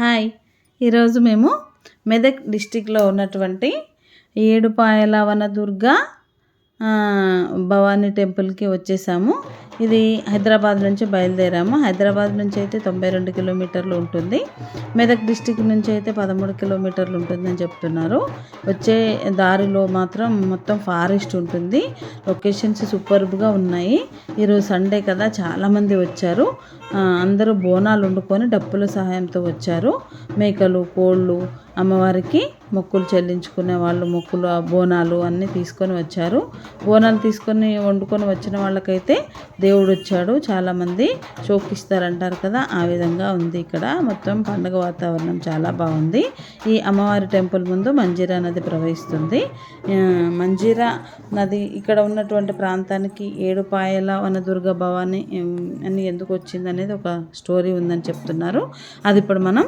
Hi. ఈరోజు మేము మెదక్ డిస్టిక్లో ఉన్నటువంటి ఏడుపాయల వనదుర్గ భవానీ టెంపుల్కి వచ్చేసాము. ఇది హైదరాబాద్ నుంచి బయలుదేరాము. హైదరాబాద్ నుంచి అయితే తొంభై రెండు కిలోమీటర్లు ఉంటుంది. మెదక్ డిస్టిక్ నుంచి అయితే పదమూడు కిలోమీటర్లు ఉంటుందని చెప్తున్నారు. వచ్చే దారిలో మాత్రం మొత్తం ఫారెస్ట్ ఉంటుంది. లొకేషన్స్ సూపర్బ్గా ఉన్నాయి. ఈరోజు సండే కదా చాలామంది వచ్చారు. అందరూ బోనాలు వండుకొని డప్పుల సహాయంతో వచ్చారు. మేకలు కోళ్ళు అమ్మవారికి మొక్కులు చెల్లించుకునే వాళ్ళు మొక్కులు ఆ బోనాలు అన్నీ తీసుకొని వచ్చారు. బోనాలు తీసుకొని వండుకొని వచ్చిన వాళ్ళకైతే దేవుడు వచ్చాడు చాలామంది శోకిస్తారంటారు కదా ఆ విధంగా ఉంది ఇక్కడ. మొత్తం పండుగ వాతావరణం చాలా బాగుంది. ఈ అమ్మవారి టెంపుల్ ముందు మంజీరా నది ప్రవహిస్తుంది. మంజీరా నది ఇక్కడ ఉన్నటువంటి ప్రాంతానికి ఏడుపాయల వనదుర్గ భవాని అని ఎందుకు వచ్చింది అనేది ఒక స్టోరీ ఉందని చెప్తున్నారు. అది ఇప్పుడు మనం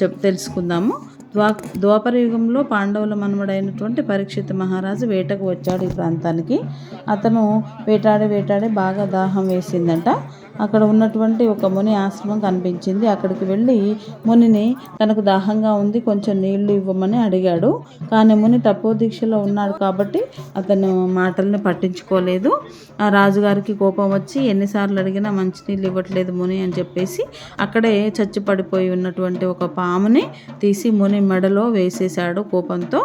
చెప్ తెలుసుకుందాము. ద్వా ద్వాపర యుగంలో పాండవుల మనుమడైనటువంటి పరీక్షిత మహారాజు వేటకు వచ్చాడు ఈ ప్రాంతానికి. అతను వేటాడి వేటాడి బాగా దాహం వేసిందంట. అక్కడ ఉన్నటువంటి ఒక ముని ఆశ్రమం కనిపించింది. అక్కడికి వెళ్ళి మునిని తనకు దాహంగా ఉంది కొంచెం నీళ్ళు ఇవ్వమని అడిగాడు. కానీ ముని తపోదీక్షలో ఉన్నాడు కాబట్టి అతను మాటల్ని పట్టించుకోలేదు. ఆ రాజుగారికి కోపం వచ్చి ఎన్నిసార్లు అడిగినా మంచినీళ్ళు ఇవ్వట్లేదు ముని అని చెప్పేసి అక్కడే చచ్చి పడిపోయి ఉన్నటువంటి ఒక పాముని తీసి ముని మెడలో వేసేశాడు కోపంతో.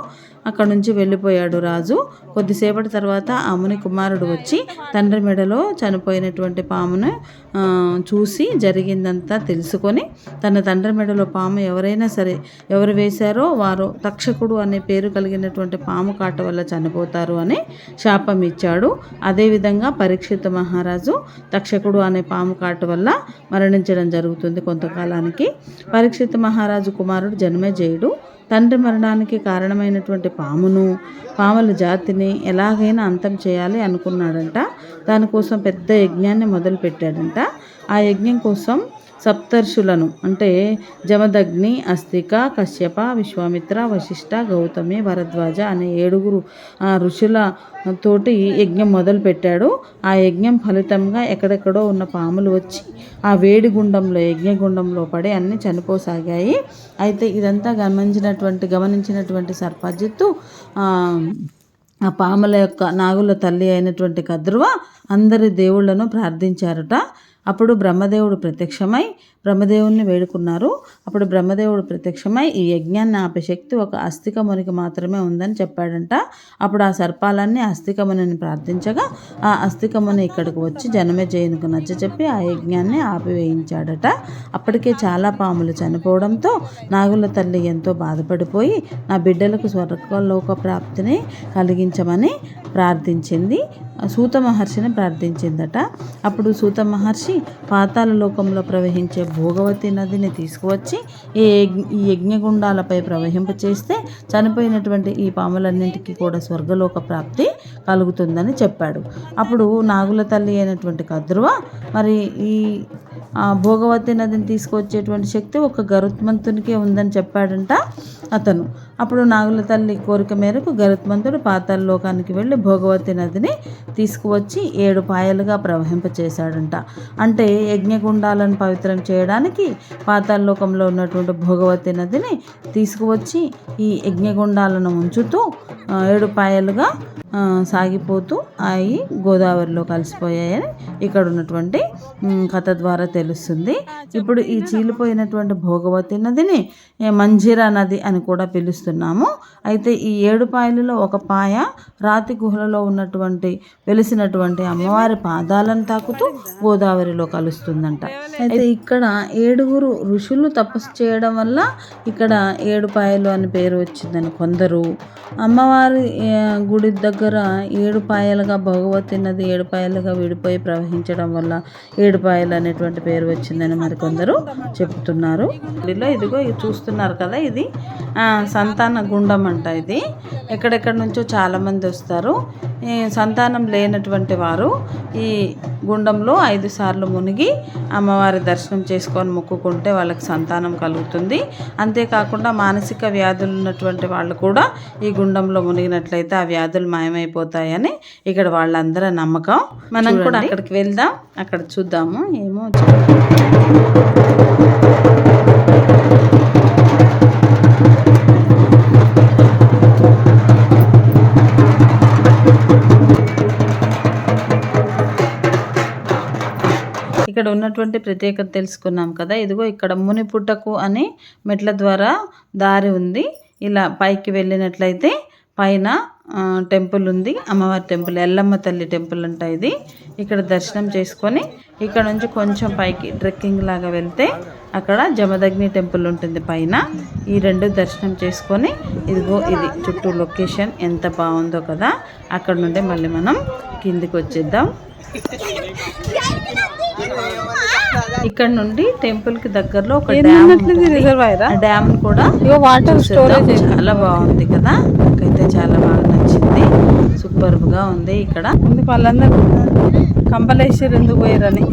అక్కడి నుంచి వెళ్ళిపోయాడు రాజు. కొద్దిసేపటి తర్వాత ఆ ముని కుమారుడు వచ్చి తండ్రి మెడలో చనిపోయినటువంటి పామును చూసి జరిగిందంతా తెలుసుకొని తన తండ్రి మెడలో పాము ఎవరైనా సరే ఎవరు వేశారో వారు తక్షకుడు అనే పేరు కలిగినటువంటి పాము కాట వల్ల చనిపోతారు అని శాపం ఇచ్చాడు. అదేవిధంగా పరీక్షిత మహారాజు తక్షకుడు అనే పాము కాటు వల్ల మరణించడం జరుగుతుంది కొంతకాలానికి. పరీక్షిత మహారాజు కుమారుడు జన్మేజయుడు. తండ్రి మరణానికి కారణమైనటువంటి పామును పాముల జాతిని ఎలాగైనా అంతం చేయాలి అనుకున్నాడంట. దానికోసం పెద్ద యజ్ఞాన్ని మొదలుపెట్టాడంట. ఆ యజ్ఞం కోసం సప్తర్షులను అంటే జమదగ్ని అస్తిక కశ్యప విశ్వామిత్ర వశిష్ఠ గౌతమి భరద్వాజ అనే ఏడుగురు ఆ ఋషుల తోటి యజ్ఞం మొదలు పెట్టాడు ఆ యజ్ఞం ఫలితంగా ఎక్కడెక్కడో ఉన్న పాములు వచ్చి ఆ వేడి గుండంలో యజ్ఞగుండంలో పడి అన్నీ చనిపోసాగాయి. అయితే ఇదంతా గమనించినటువంటి గమనించినటువంటి సర్పజిత్తు ఆ, పాముల యొక్క నాగుల తల్లి అయినటువంటి కద్రువ అందరి దేవుళ్ళను ప్రార్థించారట. అప్పుడు బ్రహ్మదేవుడు ప్రత్యక్షమై బ్రహ్మదేవుని వేడుకున్నారు. అప్పుడు బ్రహ్మదేవుడు ప్రత్యక్షమై ఈ యజ్ఞాన్ని ఆపే శక్తి ఒక అస్థికమునికి మాత్రమే ఉందని చెప్పాడంట. అప్పుడు ఆ సర్పాలన్నీ అస్థికమునిని ప్రార్థించగా ఆ అస్థికముని ఇక్కడికి వచ్చి జనమే చేయనుకు నచ్చ చెప్పి ఆ యజ్ఞాన్ని ఆపివేయించాడట. అప్పటికే చాలా పాములు చనిపోవడంతో నాగుల తల్లి ఎంతో బాధపడిపోయి నా బిడ్డలకు స్వర్గలోక ప్రాప్తిని కలిగించమని ప్రార్థించింది. సూత మహర్షిని ప్రార్థించిందట. అప్పుడు సూత మహర్షి పాతాల లోకంలో ప్రవహించే భోగవతి నదిని తీసుకువచ్చి ఈ ఈ యజ్ఞగుండాలపై ప్రవహింపచేస్తే చనిపోయినటువంటి ఈ పాములన్నింటికీ కూడా స్వర్గలోక ప్రాప్తి కలుగుతుందని చెప్పాడు. అప్పుడు నాగుల తల్లి అయినటువంటి కద్రువ మరి ఈ భోగవతి నదిని తీసుకొచ్చేటువంటి శక్తి ఒక గరుత్మంతునికే ఉందని చెప్పాడంట అతను. అప్పుడు నాగుల తల్లి కోరిక మేరకు గరుత్మంతుడు పాతాల లోకానికి వెళ్ళి భోగవతి నదిని తీసుకువచ్చి ఏడు పాయలుగా ప్రవహింపచేశాడంట. అంటే యజ్ఞగుండాలను పవిత్రం చేయడానికి పాతాల లోకంలో ఉన్నటువంటి భోగవతి నదిని తీసుకువచ్చి ఈ యజ్ఞగుండాలను ఉంచుతూ ఏడు పాయలుగా సాగిపోతూ అవి గోదావరిలో కలిసిపోయాయని ఇక్కడ ఉన్నటువంటి కథ ద్వారా తెలుసు తెలుస్తుంది. ఇప్పుడు ఈ చీలిపోయినటువంటి భోగవతి నదిని మంజీరా నది అని కూడా పిలుస్తున్నాము. అయితే ఈ ఏడు పాయలలో ఒక పాయ రాతి గుహలలో ఉన్నటువంటి వెలిసినటువంటి అమ్మవారి పాదాలను తాకుతూ గోదావరిలో కలుస్తుందంట. అయితే ఇక్కడ ఏడుగురు ఋషులు తపస్సు చేయడం వల్ల ఇక్కడ ఏడుపాయలు అని పేరు వచ్చిందని కొందరు. అమ్మవారి గుడి దగ్గర ఏడుపాయలుగా భగవతి నది ఏడుపాయలుగా విడిపోయి ప్రవహించడం వల్ల ఏడుపాయలు అనేటువంటి పేరు వచ్చిందని మరికొందరు చెప్తున్నారు. ఇలా ఇదిగో ఇది చూస్తున్నారు కదా ఇది. ఆ, సంతాన గుండం అంట ఇది. ఎక్కడెక్కడ నుంచో చాలామంది వస్తారు. ఈ సంతానం లేనటువంటి వారు ఈ గుండంలో ఐదు సార్లు మునిగి అమ్మవారి దర్శనం చేసుకొని మొక్కుకుంటే వాళ్ళకి సంతానం కలుగుతుంది. అంతేకాకుండా మానసిక వ్యాధులు ఉన్నటువంటి వాళ్ళు కూడా ఈ గుండంలో మునిగినట్లయితే ఆ వ్యాధులు మాయమైపోతాయని ఇక్కడ వాళ్ళందరూ నమ్మకం. మనం కూడా అక్కడికి వెళ్దాం. అక్కడ చూద్దాము. ఏమో ఇక్కడ ఉన్నటువంటి ప్రత్యేకత తెలుసుకున్నాం కదా. ఇదిగో ఇక్కడ మునిపుట్టకు అని మెట్ల ద్వారా దారి ఉంది. ఇలా పైకి వెళ్ళినట్లయితే పైన టెంపుల్ ఉంది. అమ్మవారి టెంపుల్ ఎల్లమ్మ తల్లి టెంపుల్ అంట ఇది. ఇక్కడ దర్శనం చేసుకొని ఇక్కడ నుంచి కొంచెం పైకి ట్రెక్కింగ్ లాగా వెళ్తే అక్కడ జమదగ్ని టెంపుల్ ఉంటుంది పైన. ఈ రెండు దర్శనం చేసుకొని ఇదిగో ఇది చుట్టూ లొకేషన్ ఎంత బాగుందో కదా. అక్కడ నుండి మళ్ళీ మనం కిందికి వచ్చేద్దాం. ఇక్కడ నుండి టెంపుల్కి దగ్గరలో ఒక డ్యామ్ డ్యామ్ కూడా వాటర్ చూసేద్దాం. చాలా బాగుంది కదా. నాకైతే చాలా బాగా నచ్చింది. సూపర్గా ఉంది ఇక్కడ. వాళ్ళందరూ కంపలేశ్వర్ ఎందుకు పోయారని.